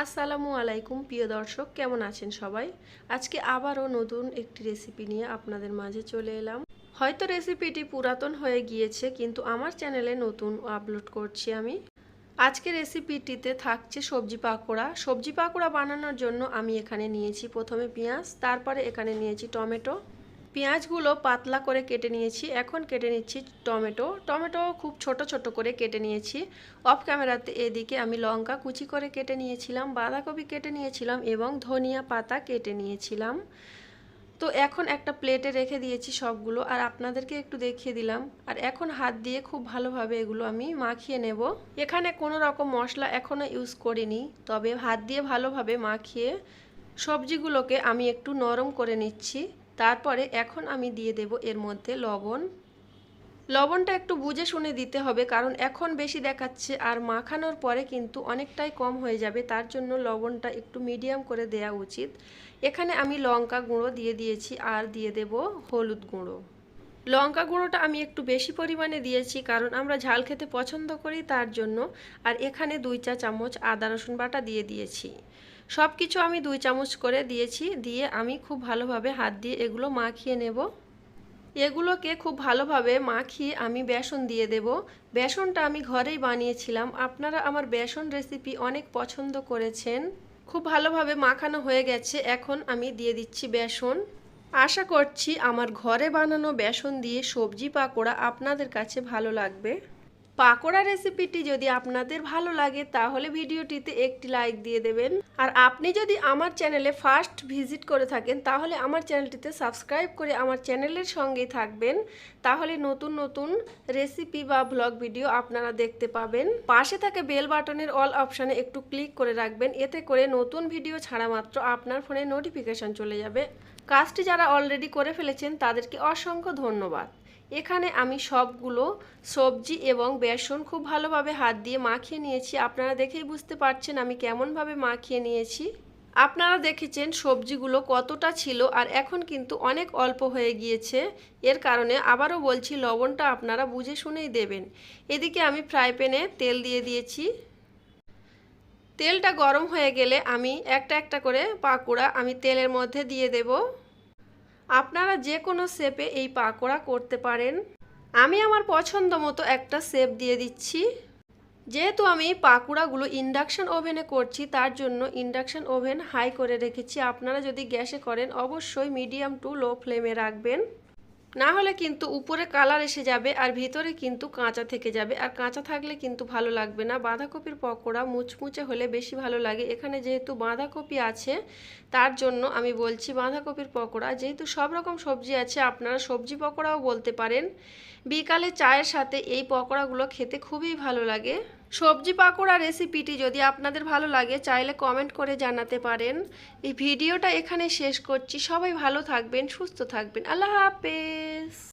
আসসালামু আলাইকুম, প্রিয় দর্শক, কেমন আছেন সবাই? আজকে আবারও নতুন একটি রেসিপি নিয়ে আপনাদের মাঝে চলে এলাম। হয়তো রেসিপিটি পুরাতন হয়ে গিয়েছে, কিন্তু আমার চ্যানেলে নতুন আপলোড করছি আমি। আজকে রেসিপিটিতে থাকছে সবজি পাকোড়া। সবজি পাকোড়া বানানোর জন্য আমি এখানে নিয়েছি প্রথমে পেঁয়াজ, তারপরে এখানে নিয়েছি টমেটো। পেঁয়াজগুলো পাতলা করে কেটে নিয়েছি। এখন কেটে নিচ্ছি টমেটো। টমেটো খুব ছোট ছোট করে কেটে নিয়েছি। অফ ক্যামেরাতে এদিকে আমি লঙ্কা কুচি করে কেটে নিয়েছিলাম, বাঁধাকপি কেটে নিয়েছিলাম এবং ধনিয়া পাতা কেটে নিয়েছিলাম। তো এখন একটা প্লেটে রেখে দিয়েছি সবগুলো আর আপনাদেরকে একটু দেখিয়ে দিলাম। আর এখন হাত দিয়ে খুব ভালোভাবে এগুলো আমি মাখিয়ে নেব। এখানে কোনো রকম মশলা এখনও ইউজ করিনি, তবে হাত দিয়ে ভালোভাবে মাখিয়ে সবজিগুলোকে আমি একটু নরম করে নিচ্ছি। তারপরে এখন আমি দিয়ে দেব এর মধ্যে লবণ। লবণটা একটু বুঝে শুনে দিতে হবে, কারণ এখন বেশি দেখাচ্ছে আর মাখানোর পরে কিন্তু অনেকটাই কম হয়ে যাবে, তার জন্য লবণটা একটু মিডিয়াম করে দেওয়া উচিত। এখানে আমি লঙ্কা গুঁড়ো দিয়ে দিয়েছি আর দিয়ে দেব হলুদ গুঁড়ো। লঙ্কা গুঁড়োটা আমি একটু বেশি পরিমাণে দিয়েছি, কারণ আমরা ঝাল খেতে পছন্দ করি তার জন্য। আর এখানে দুই চা চামচ আদা রসুন বাটা দিয়ে দিয়েছি। সব কিছু আমি দুই চামচ করে দিয়েছি, দিয়ে আমি খুব ভালোভাবে হাত দিয়ে এগুলো মাখিয়ে নেব। এগুলোকে খুব ভালোভাবে মাখিয়ে আমি বেসন দিয়ে দেব। বেসনটা আমি ঘরেই বানিয়েছিলাম। আপনারা আমার বেসন রেসিপি অনেক পছন্দ করেছেন। খুব ভালোভাবে মাখানো হয়ে গেছে। এখন আমি দিয়ে দিচ্ছি বেসন। আশা করছি আমার ঘরে বানানো বেসন দিয়ে সবজি পাকোড়া আপনাদের কাছে ভালো লাগবে। পাকোড়া রেসিপিটি যদি আপনাদের ভালো লাগে, তাহলে ভিডিওটিতে একটি লাইক দিয়ে দেবেন। আর আপনি যদি আমার চ্যানেলে ফার্স্ট ভিজিট করে থাকেন, তাহলে আমার চ্যানেলটিতে সাবস্ক্রাইব করে আমার চ্যানেলের সঙ্গেই থাকবেন। তাহলে নতুন নতুন রেসিপি বা ব্লগ ভিডিও আপনারা দেখতে পাবেন। পাশে থাকে বেল বাটনের অল অপশানে একটু ক্লিক করে রাখবেন। এতে করে নতুন ভিডিও ছাড়া মাত্র আপনার ফোনে নোটিফিকেশন চলে যাবে। কাজটি যারা অলরেডি করে ফেলেছেন, তাদেরকে অসংখ্য ধন্যবাদ। এখানে আমি সবগুলো সবজি এবং বেসন খুব ভালোভাবে হাত দিয়ে মাখিয়ে নিয়েছি। আপনারা দেখেই বুঝতে পারছেন আমি কেমনভাবে মাখিয়ে নিয়েছি। আপনারা দেখেছেন সবজিগুলো কতটা ছিল আর এখন কিন্তু অনেক অল্প হয়ে গিয়েছে। এর কারণে আবারও বলছি, লবণটা আপনারা বুঝে শুনেই দেবেন। এদিকে আমি ফ্রাই প্যানে তেল দিয়ে দিয়েছি। তেলটা গরম হয়ে গেলে আমি একটা একটা করে পাকোড়া আমি তেলের মধ্যে দিয়ে দেবো। আপনারা যে কোনো শেপে এই পাকোড়া করতে পারেন। আমি আমার পছন্দ মতো একটা শেপ দিয়ে দিচ্ছি। যেহেতু আমি পাকুড়াগুলো ইন্ডাকশান ওভেনে করছি, তার জন্য ইন্ডাকশান ওভেন হাই করে রেখেছি। আপনারা যদি গ্যাসে করেন, অবশ্যই মিডিয়াম টু লো ফ্লেমে রাখবেন। না হলে কিন্তু উপরে কালার এসে যাবে আর ভিতরে কিন্তু কাঁচা থেকে যাবে। আর কাঁচা থাকলে কিন্তু ভালো লাগবে না। বাঁধাকপির পকোড়া মুচমুচে হলে বেশি ভালো লাগে। এখানে যেহেতু বাঁধাকপি আছে, তার জন্য আমি বলছি বাঁধাকপির পকোড়া। যেহেতু সব রকম সবজি আছে, আপনারা সবজি পকোড়াও বলতে পারেন। বিকালে চায়ের সাথে এই পকোড়াগুলো খেতে খুবই ভালো লাগে। সবজি পাকোড়া রেসিপিটি যদি আপনাদের ভালো লাগে, চাইলে কমেন্ট করে জানাতে পারেন। এই ভিডিওটা এখানে শেষ করছি। সবাই ভালো থাকবেন, সুস্থ থাকবেন। আল্লাহ হাফেজ।